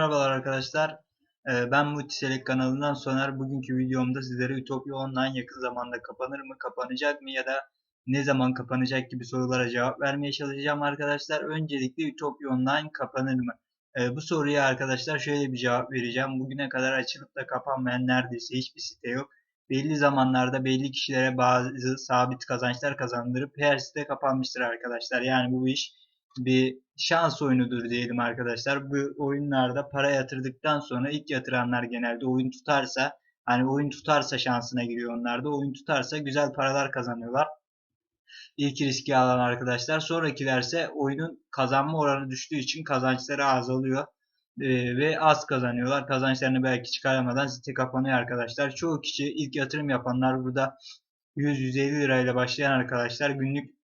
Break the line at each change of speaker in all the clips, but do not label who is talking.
Merhabalar arkadaşlar. Ee, Ben Multiselect kanalından Soner. Bugünkü videomda sizlere Ütopya Online yakın zamanda kapanır mı, kapanacak mı ya da ne zaman kapanacak gibi sorulara cevap vermeye çalışacağım arkadaşlar. Öncelikle Ütopya Online kapanır mı? Ee, Bu soruya arkadaşlar şöyle bir cevap vereceğim. Bugüne kadar açılıp da kapanmayan neredeyse hiçbir site yok. Belli zamanlarda belli kişilere bazı sabit kazançlar kazandırıp her site kapanmıştır arkadaşlar. Yani bu iş bir şans oyunudur diyelim arkadaşlar. Bu oyunlarda para yatırdıktan sonra ilk yatıranlar genelde oyun tutarsa hani oyun tutarsa şansına giriyor onlar da. Oyun tutarsa güzel paralar kazanıyorlar. İlk riski alan arkadaşlar. Sonrakilerse oyunun kazanma oranı düştüğü için kazançları azalıyor. Ee, ve az kazanıyorlar. Kazançlarını belki çıkaramadan site kapanıyor arkadaşlar. Çoğu kişi ilk yatırım yapanlar burada 100-150 lirayla başlayan arkadaşlar günlük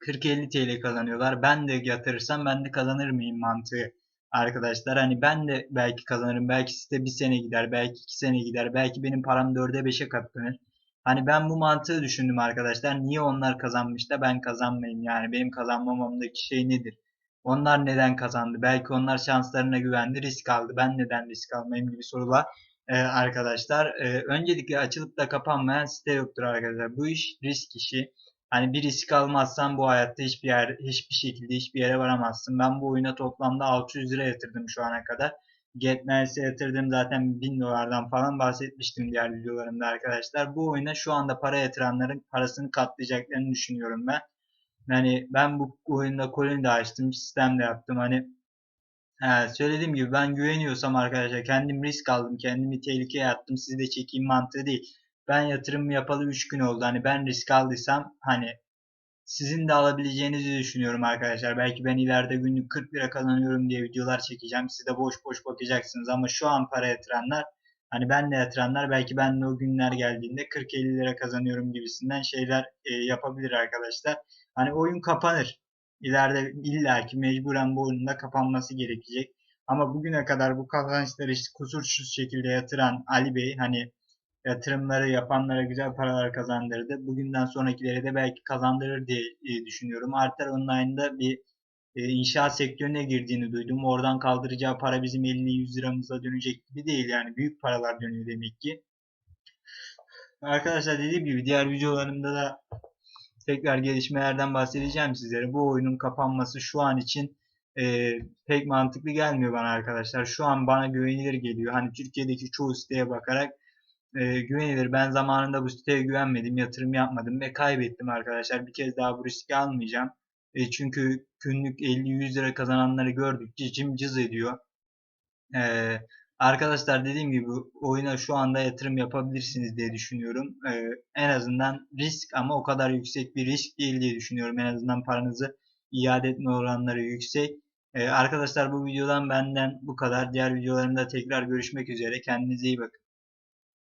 40-50 TL kazanıyorlar. Ben de yatırırsam ben de kazanır mıyım mantığı arkadaşlar. Hani ben de belki kazanırım. Belki site bir sene gider. Belki iki sene gider. Belki benim param 4'e 5'e katlanır. Hani ben bu mantığı düşündüm arkadaşlar. Niye onlar kazanmış da ben kazanmayayım yani. Benim kazanmamamdaki şey nedir? Onlar neden kazandı? Belki onlar şanslarına güvendi, risk aldı. Ben neden risk almayayım gibi sorular e, arkadaşlar. E, öncelikle açılıp da kapanmayan site yoktur arkadaşlar. Bu iş risk işi. Hani bir risk almazsan bu hayatta hiçbir yer, hiçbir şekilde hiçbir yere varamazsın. Ben bu oyuna toplamda 600 lira yatırdım şu ana kadar. Getnels'e yatırdım zaten 1000 dolardan falan bahsetmiştim diğer videolarımda arkadaşlar. Bu oyuna şu anda para yatıranların parasını katlayacaklarını düşünüyorum ben. Yani ben bu oyunda coin de açtım, sistem de yaptım. Hani he, söylediğim gibi ben güveniyorsam arkadaşlar kendim risk aldım, kendimi tehlikeye attım, sizi de çekeyim mantığı değil. Ben yatırım yapalı 3 gün oldu. Hani ben risk aldıysam hani sizin de alabileceğinizi düşünüyorum arkadaşlar. Belki ben ileride günlük 40 lira kazanıyorum diye videolar çekeceğim. Siz de boş boş bakacaksınız ama şu an para yatıranlar hani ben de yatıranlar belki ben de o günler geldiğinde 40-50 lira kazanıyorum gibisinden şeyler e, yapabilir arkadaşlar. Hani oyun kapanır. İleride illaki mecburen bu oyunun da kapanması gerekecek. Ama bugüne kadar bu kazançları işte kusursuz şekilde yatıran Ali Bey hani yatırımları yapanlara güzel paralar kazandırdı. Bugünden sonrakilere de belki kazandırır diye e, düşünüyorum. Arter Online'da bir e, inşaat sektörüne girdiğini duydum. Oradan kaldıracağı para bizim 50-100 liramıza dönecek gibi değil. Yani büyük paralar dönüyor demek ki. Arkadaşlar dediğim gibi diğer videolarımda da tekrar gelişmelerden bahsedeceğim sizlere. Bu oyunun kapanması şu an için e, pek mantıklı gelmiyor bana arkadaşlar. Şu an bana güvenilir geliyor. Hani Türkiye'deki çoğu siteye bakarak e, güvenilir. Ben zamanında bu siteye güvenmedim, yatırım yapmadım ve kaybettim arkadaşlar. Bir kez daha bu riski almayacağım. E, çünkü günlük 50-100 lira kazananları gördükçe içim cız ediyor. E, arkadaşlar dediğim gibi oyuna şu anda yatırım yapabilirsiniz diye düşünüyorum. E, en azından risk ama o kadar yüksek bir risk değil diye düşünüyorum. En azından paranızı iade etme oranları yüksek. E, arkadaşlar bu videodan benden bu kadar. Diğer videolarımda tekrar görüşmek üzere. Kendinize iyi bakın.